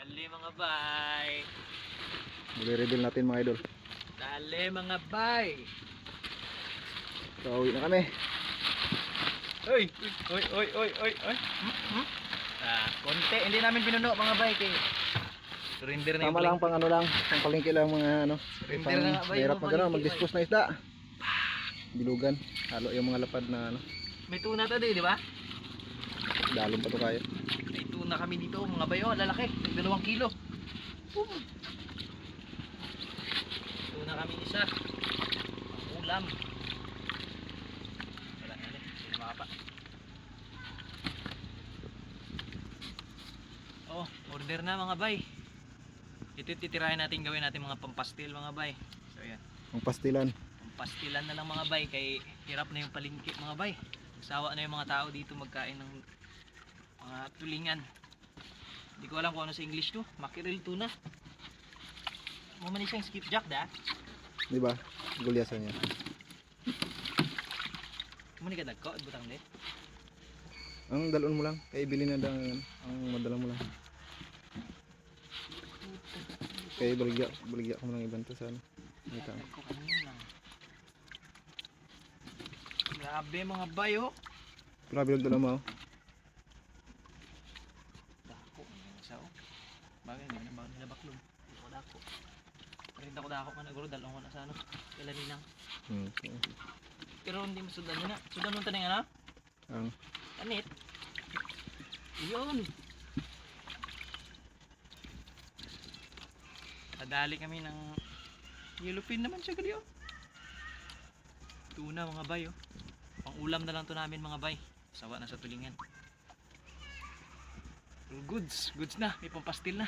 Dali mga bay. Muli-reveal natin mga idol. Dali mga bay. So, uwi na kami. Oy, oy, oy, oy, oy, oy. Hmm? Hmm? Ah, konti. Hindi namin pinuno mga bay kay Surrender na Tama lang pang ano lang, pang palengke lang mga ano. Surrender na nga ba yung mahirap mag ano, mag-dispose ng isda. Bilugan. Halo yung mga lapad na ano. May tuna to di ba? Dalong pa to kayo. Tuna kami dito mga bay. Oh, lalaki. Dalawang kilo. Boom. Tuna kami isa. Ulam. Wala yan eh. Hindi na makapa. Oh, order na mga bay. Ito titirahin natin gawin natin mga pampastil mga bay. So yan. Ang pastilan. Pastilan na lang mga bay kay hirap na yung palingki mga bay. Sawa na yung mga tao dito magkain ng mga tulingan. Hindi ko alam kung ano sa English to. Mackerel tuna. Mo man siyang skipjack da. Di ba? Gulyasan niya. Mo ni kadagko butang de. Ang dalon mo lang. Kaya ibili na lang. Ang madala mo lang. Kaya baligya. Baligya ko lang ibanta sa ano. Ko lang. Grabe mga bay oh. Grabe yung dala mo. Dako ang sa oh. Bagay nga na bagay nila baklog. Dako dako. Rin ako dako ka na guro dalong ko na sa ano. Kailan nilang. Hmm. Pero hindi mo sudan na. Sudan mo tanong ano? Ang Anit. Yun. Nadali kami ng yellowfin naman siya gali oh. Tuna mga bay oh. Pang ulam na lang to namin mga bay. Sawa na sa tulingan. Goods, goods na. May pampastil na.